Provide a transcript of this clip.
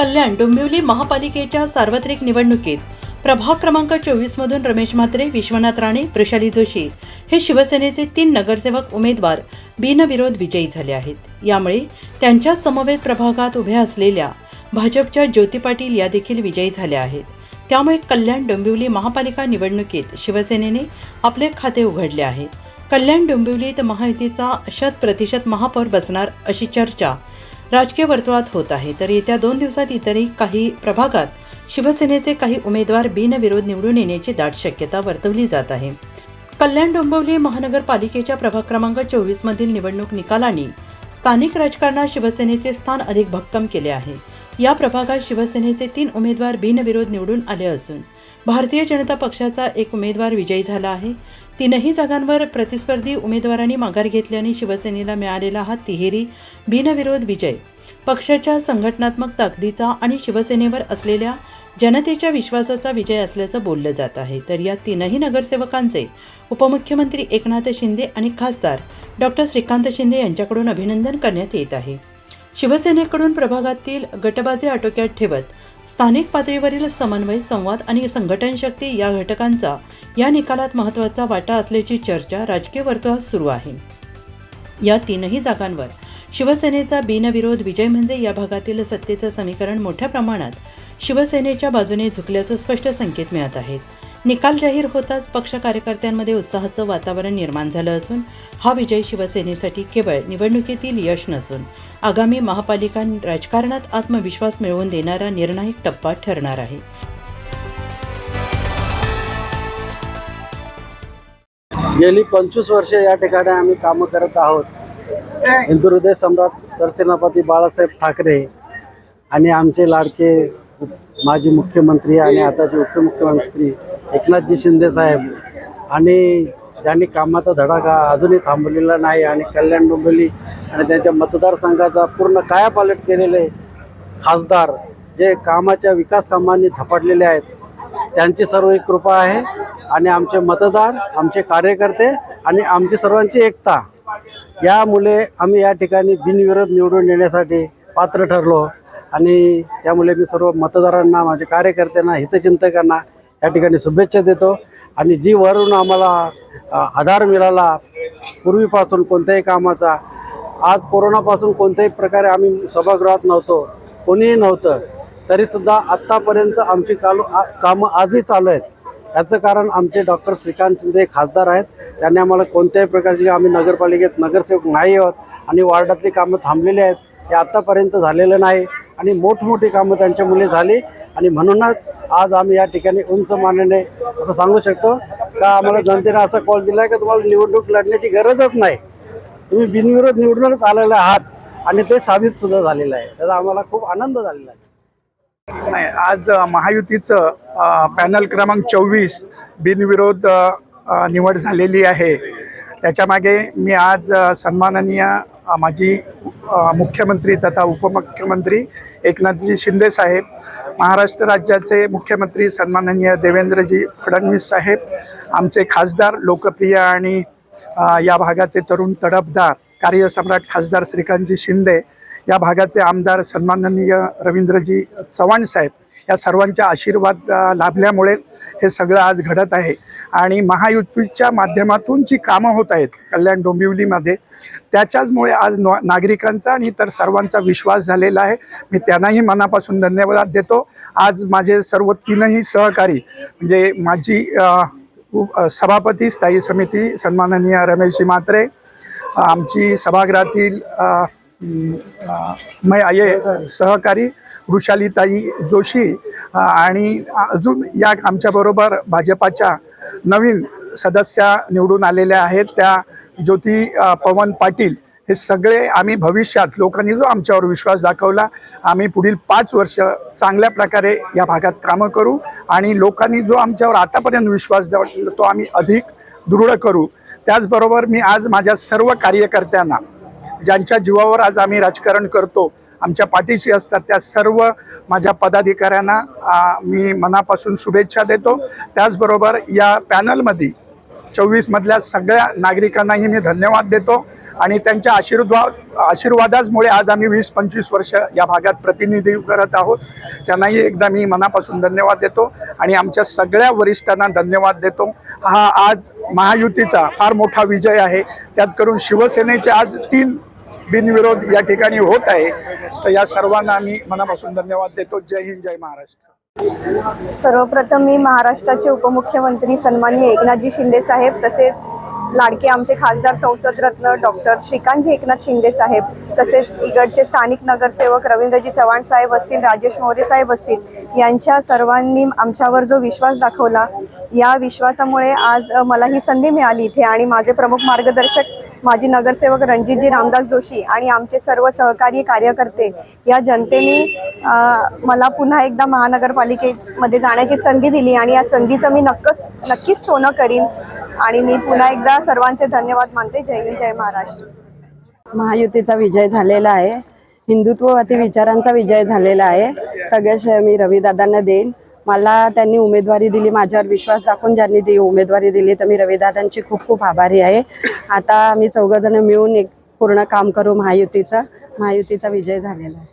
कल्याण डोंबिवली महापालिकेच्या सार्वत्रिक निवडणुकीत प्रभाग क्रमांक चोवीस मधून रमेश म्हात्रे विश्वनाथ राणे वृषाली जोशी हे शिवसेनेचे तीन नगरसेवक उमेदवार बिनविरोध विजयी झाले आहेत. यामुळे त्यांच्या समवेत प्रभागात उभ्या असलेल्या भाजपच्या ज्योती पाटील या देखील विजयी झाल्या आहेत. त्यामुळे कल्याण डोंबिवली महापालिका निवडणुकीत शिवसेनेने आपले खाते उघडले आहे. कल्याण डोंबिवलीत महायुतीचा शत प्रतिशत महापौर बसणार अशी चर्चा राजकीय वर्तुळात होत आहे. तर येत्या दोन दिवसात इतरही काही प्रभागात शिवसेनेचे काही उमेदवार बिनविरोध निवडून येण्याची दाट शक्यता वर्तवली जात आहे. कल्याण डोंबिवली महानगरपालिकेच्या प्रभाग क्रमांक चोवीस मधील निवडणूक निकालांनी स्थानिक राजकारणात शिवसेनेचे स्थान अधिक भक्कम केले आहे. या प्रभागात शिवसेनेचे तीन उमेदवार बिनविरोध निवडून आले असून भारतीय जनता पक्षाचा एक उमेदवार विजयी झाला आहे. तीनही जागांवर प्रतिस्पर्धी उमेदवारांनी माघार घेतल्याने शिवसेनेला मिळालेला हा तिहेरी बिनविरोध विजय. पक्षाच्या संघटनात्मक ताकदीचा आणि शिवसेनेवर असलेल्या जनतेच्या विश्वासाचा विजय असल्याचं बोललं जात आहे. तर या तीनही नगरसेवकांचे उपमुख्यमंत्री एकनाथ शिंदे आणि खासदार डॉक्टर श्रीकांत शिंदे यांच्याकडून अभिनंदन करण्यात येत आहे. शिवसेनेकडून प्रभागातील गटबाजी आटोक्यात ठेवत स्थानिक पातळीवरील समन्वय संवाद आणि संघटन शक्ती या घटकांचा या निकालात महत्त्वाचा वाटा असल्याची चर्चा राजकीय वर्तुळात सुरू आहे. या तीनही जागांवर शिवसेनेचा बिनविरोध विजय म्हणजे या भागातील सत्तेचं समीकरण मोठ्या प्रमाणात शिवसेनेच्या बाजूने झुकल्याचं स्पष्ट संकेत मिळत आहेत. निकाल जाहीर होताच पक्ष कार्यकर्त्यांमध्ये उत्साहाचं वातावरण निर्माण झालं असून हा विजय शिवसेनेसाठी केवळ निवडणुकीतील यश नसून आगामी महापालिका राजकारणात आत्मविश्वास मिळवून देणारा निर्णायक टप्पा ठरणार आहे. गेली पंचवीस वर्षे या ठिकाणी आम्ही कामं करत आहोत. हिंदू हृदय सम्राट सरसेनापती बाळासाहेब ठाकरे आणि आमचे लाडके माजी मुख्यमंत्री आणि आताचे उपमुख्यमंत्री एकनाथजी शिंदे साहेब आणि ज्यांनी कामाचा धडाका अजूनही थांबलेला नाही आणि कल्याण डोंबिवली आणि त्यांच्या मतदारसंघाचा पूर्ण कायापालट केलेले खासदार जे कामाच्या विकास कामांनी झपाटलेले आहेत त्यांची सर्व एक कृपा आहे आणि आमचे मतदार आमचे कार्यकर्ते आणि आमची सर्वांची एकता. यामुळे आम्ही या ठिकाणी बिनविरोध निवडून येण्यासाठी पात्र ठरलो. आणि त्यामुळे मी सर्व मतदारांना माझ्या कार्यकर्त्यांना हितचिंतकांना या ठिकाणी शुभेच्छा देतो. आणि जी वरून आम्हाला आधार मिळाला पूर्वीपासून कोणत्याही कामाचा आज कोरोनापासून कोणत्याही प्रकारे आम्ही सभागृहात नव्हतो कोणीही नव्हतं तरीसुद्धा आत्तापर्यंत आमची कालू आ- कामं आजही चालू आहेत. याचं कारण आमचे डॉक्टर श्रीकांत शिंदे खासदार आहेत. त्यांनी आम्हाला कोणत्याही प्रकारची आम्ही नगरपालिकेत नगरसेवक नाही आहोत आणि वार्डातली कामं थांबलेली आहेत. हे आत्तापर्यंत झालेलं नाही आणि मोठमोठी कामं त्यांच्यामुळे झाली. आणि म्हणूनच आज आम्ही या ठिकाणी उंच मानणे असं सांगू शकतो का आम्हाला जनतेने असा कॉल दिला आहे का तुम्हाला निवडणूक लढण्याची गरजच नाही. तुम्ही बिनविरोध निवडूनच आलेले आहात आणि ते साबित सुद्धा झालेलं आहे. त्याचा आम्हाला खूप आनंद झालेला आहे. नाही आज महायुतीचं पॅनल क्रमांक चोवीस बिनविरोध निवड झालेली आहे. त्याच्यामागे मी आज सन्माननीय माजी मुख्यमंत्री तथा उपमुख्यमंत्री एकनाथजी शिंदे साहेब महाराष्ट्र राज्याचे मुख्यमंत्री सन्माननीय देवेंद्रजी फडणवीस साहेब आमचे खासदार लोकप्रिय आणि या भागाचे तरुण तडफदार कार्यसम्राट खासदार श्रीकांतजी शिंदे या भागाचे आमदार सन्माननीय रवींद्रजी चव्हाण साहेब या सर्वांच्या आशीर्वाद लाभल्यामुळेच लाभल्यामुळे हे सगळं आज घडत आहे. आणि महायुतीच्या माध्यमातून जी कामं होत आहेत कल्याण डोंबिवलीमध्ये त्याच्याचमुळे आज नागरिकांचा आणि इतर सर्वांचा विश्वास झालेला आहे. मी त्यांनाही मनापासून धन्यवाद देतो. आज माझे सर्व तीनही सहकारी म्हणजे माझी सभापती स्थायी समिती सन्माननीय रमेशजी म्हात्रे आमची सभागृहातील ये सहकारी वृषालीताई जोशी आणि अजून या आमच्याबरोबर भाजपाच्या नवीन सदस्या निवडून आलेल्या आहेत. त्या ज्योती पवन पाटील हे सगळे आम्ही भविष्यात लोकांनी जो आमच्यावर विश्वास दाखवला आम्ही पुढील पाच वर्ष चांगल्या प्रकारे या भागात कामं करू आणि लोकांनी जो आमच्यावर आतापर्यंत विश्वास दाखवला तो आम्ही अधिक दृढ करू. त्याचबरोबर मी आज माझ्या सर्व कार्यकर्त्यांना ज्यांच्या जीवावर आज आम्ही राजकारण करतो आमच्या पाठीशी असतात त्या सर्व माझ्या पदाधिकाऱ्यांना मी मनापासून शुभेच्छा देतो. त्याचबरोबर या पॅनलमध्ये चोवीसमधल्या सगळ्या नागरिकांनाही मी धन्यवाद देतो आणि त्यांच्या आशीर्वाद आशीर्वादाचमुळे आज आम्ही वीस पंचवीस वर्ष या भागात प्रतिनिधित्व करत आहोत. त्यांनाही एकदा मी मनापासून धन्यवाद देतो आणि आमच्या सगळ्या वरिष्ठांना धन्यवाद देतो. हा आज महायुतीचा फार मोठा विजय आहे. त्यात करून शिवसेनेचे आज तीन बिनविरोध या ठिकाणी होत आहे. तर या सर्वांना आम्ही मनापासून धन्यवाद देतो. जय हिंद जय महाराष्ट्र. सर्वप्रथम मी महाराष्ट्राचे उपमुख्यमंत्री सन्माननीय एकनाथजी शिंदे साहेब तसेच लाडके आमचे खासदार संसद रत्न डॉक्टर श्रीकांतजी एकनाथ शिंदे साहेब तसेच इगडचे स्थानिक नगरसेवक रवींद्रजी चव्हाण साहेब असतील राजेश मोरे साहेब असतील यांच्या सर्वांनी आमच्यावर जो विश्वास दाखवला या विश्वासामुळे आज मला ही संधी मिळाली इथे आणि माझे प्रमुख मार्गदर्शक माजी नगरसेवक रणजितजी रामदास जोशी आणि आमचे सर्व सहकारी कार्यकर्ते या जनतेने मला पुन्हा एकदा महानगरपालिकेमध्ये जाण्याची संधी दिली आणि या संधीचं मी नक्कच नक्कीच सोनं करीन. आणि मी पुन्हा एकदा सर्वांचे धन्यवाद मानते. जय हिंद जय महाराष्ट्र. महायुतीचा विजय झालेला आहे. हिंदुत्ववादी विचारांचा विजय झालेला आहे. सगळ्या मी रवीदादांना देईन. मला त्यांनी उमेदवारी दिली माझ्यावर विश्वास दाखवून ज्यांनी ती उमेदवारी दिली तर मी रविदादांची खूप खूप आभारी आहे. आता आम्ही चौघजण मिळून एक पूर्ण काम करू महायुतीचं. महायुतीचा विजय झालेला आहे.